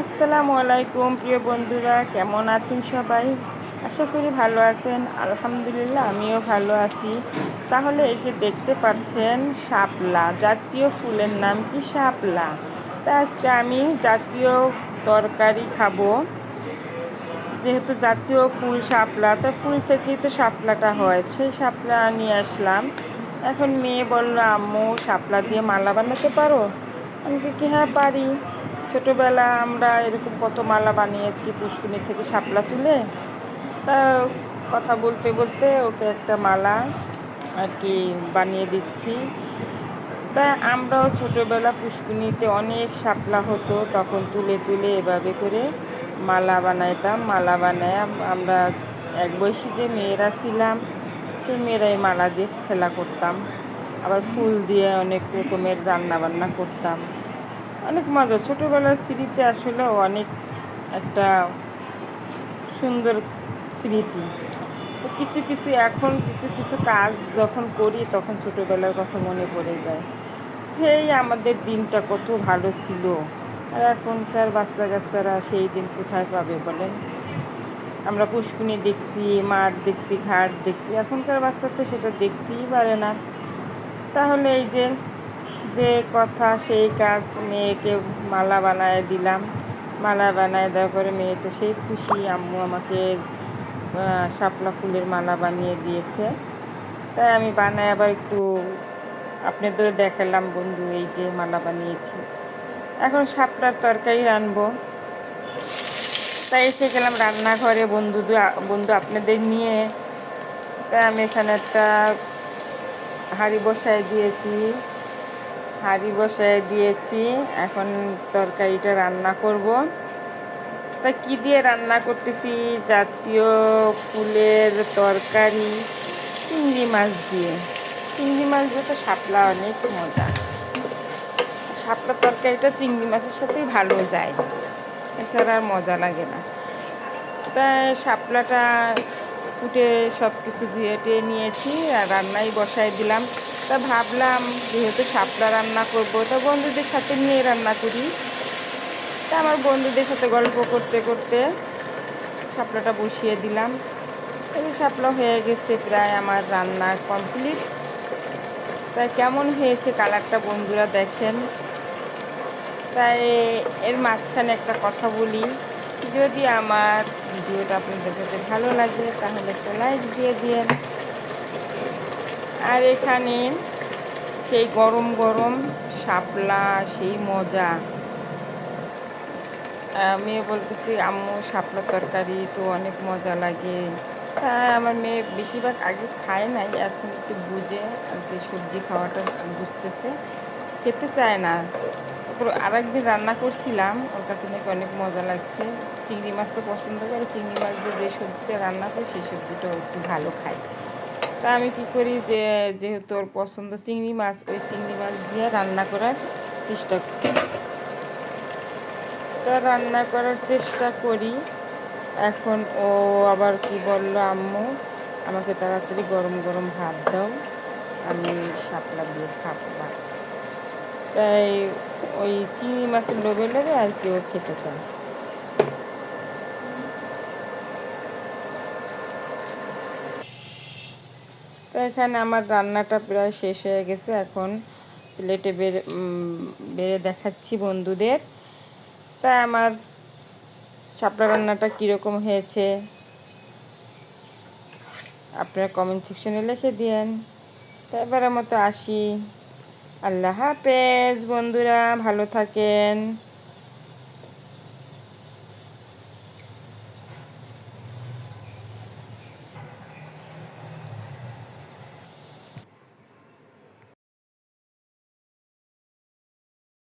আসসালামু আলাইকুম, প্রিয় বন্ধুরা, কেমন আছেন সবাই? আশা করি ভালো আছেন। আলহামদুলিল্লাহ, আমিও ভালো আছি। তাহলে এই যে দেখতে পাচ্ছেন, শাপলা, জাতীয় ফুলের নাম কি শাপলা? তা আজকে আমি জাতীয় তরকারি খাব। যেহেতু জাতীয় ফুল শাপলা, তা ফুল থেকেই তো শাপলাটা হয়। সেই শাপলা নিয়ে আসলাম। এখন মেয়ে বলল, আম্মু, শাপলা দিয়ে মালা বানাতে পারো? আমি কি হ্যাঁ পারি। ছোটোবেলা আমরা এরকম কত মালা বানিয়েছি পুষ্কুনি থেকে শাপলা তুলে। তা কথা বলতে বলতে ওকে একটা মালা আর কি বানিয়ে দিচ্ছি। তা আমরাও ছোটোবেলা পুষ্কুনিতে অনেক শাপলা হতো, তখন তুলে তুলে এভাবে করে মালা বানাইতাম, মালা বানায় আমরা এক বয়সী যে মেয়েরা ছিলাম, সেই মেয়েরাই মালা দিয়ে খেলা করতাম। আবার ফুল দিয়ে অনেক রকমের রান্না বান্না করতাম। অনেক মজা। ছোটোবেলার স্মৃতি আসলে অনেক একটা সুন্দর স্মৃতি। তো কিছু কিছু এখন কিছু কিছু কাজ যখন করি তখন ছোটোবেলার কথা মনে পড়ে যায়। সেই আমাদের দিনটা কত ভালো ছিল। আর এখনকার বাচ্চা কাচ্চারা সেই দিন কোথায় পাবে বলেন? আমরা পুষ্কুনি দেখছি, মাঠ দেখছি, ঘাট দেখছি। এখনকার বাচ্চা তো সেটা দেখতেই পারে না। তাহলে এই যে যে কথা সেই কাজ মেয়েকে মালা বানায় দিলাম। মালা বানায় দেওয়ার পরে মেয়ে তো সেই খুশি, আম্মু আমাকে শাপলা ফুলের মালা বানিয়ে দিয়েছে। তাই আমি বানায় আবার একটু আপনাদের দেখালাম বন্ধু, এই যে মালা বানিয়েছি। এখন শাপলার তরকারি রানবো তাই এসে গেলাম রান্নাঘরে বন্ধু বন্ধু আপনাদের নিয়ে। তাই আমি এখানে একটা হাঁড়ি বসায় দিয়েছি। হাঁড়ি বসায় দিয়েছি। এখন তরকারিটা রান্না করব। তা কী দিয়ে রান্না করতেছি? জাতীয় ফুলের তরকারি, চিংড়ি মাছ দিয়ে। চিংড়ি মাছ দিয়ে তো শাপলা অনেক মজা। শাপলা তরকারিটা চিংড়ি মাছের সাথেই ভালো যায়। এছাড়া আর মজা লাগে না। তাই শাপলাটা কুটে সব কিছু ধুয়ে টুয়ে নিয়েছি আর রান্নাই বসাই দিলাম। তা ভাবলাম যেহেতু শাপলা রান্না করব, তা বন্ধুদের সাথে নিয়ে রান্না করি। তা আমার বন্ধুদের সাথে গল্প করতে করতে শাপলাটা বসিয়ে দিলাম। এই শাপলা হয়ে গেছে প্রায় আমার রান্না কমপ্লিট। তাই কেমন হয়েছে কালারটা বন্ধুরা দেখেন। তাই এর মাঝখানে একটা কথা বলি। যদি আমার ভিডিওটা আপনাদের কাছে ভালো লাগে, তাহলে একটা লাইক দিয়ে দিন আর এখানে সেই গরম গরম শাপলা, সেই মজা। মেয়ে বলতেছি, আম্মু, শাপলা তরকারি তো অনেক মজা লাগে। তাই আমার মেয়ে বেশিরভাগ আগে খায় নাই, এখন একটু বুঝে আর কি সবজি খাওয়াটা বুঝতেছে। খেতে চায় না। তারপর আর একদিন রান্না করছিলাম, ওর কাছে নাকি অনেক মজা লাগছে। চিংড়ি মাছ তো পছন্দ করে, চিংড়ি মাছ দিয়ে যে সবজিটা রান্না করে সেই সবজিটাও একটু ভালো খাই তা আমি কী করি যে, যেহেতু ওর পছন্দ চিংড়ি মাছ, ওই চিংড়ি মাছ দিয়ে রান্না করার চেষ্টা করি। তা রান্না করার চেষ্টা করি। এখন ও আবার কি বলল, আম্মু, আমাকে তাড়াতাড়ি গরম গরম ভাত দাও, আমি শাপলা দিয়ে খাব তাই ওই চিংড়ি মাছের লোভে লোভে আর কেউ খেতে চায় তো এখানে আমার রান্নাটা প্রায় শেষ হয়ে গেছে। এখন প্লেটে বেড়ে বেড়ে দেখাচ্ছি বন্ধুদের। তাই আমার শাপলা রান্নাটা কীরকম হয়েছে আপনারা কমেন্ট সেকশনে লিখে দিন তো এবারের মতো আসি। আল্লাহ হাফেজ বন্ধুরা, ভালো থাকেন।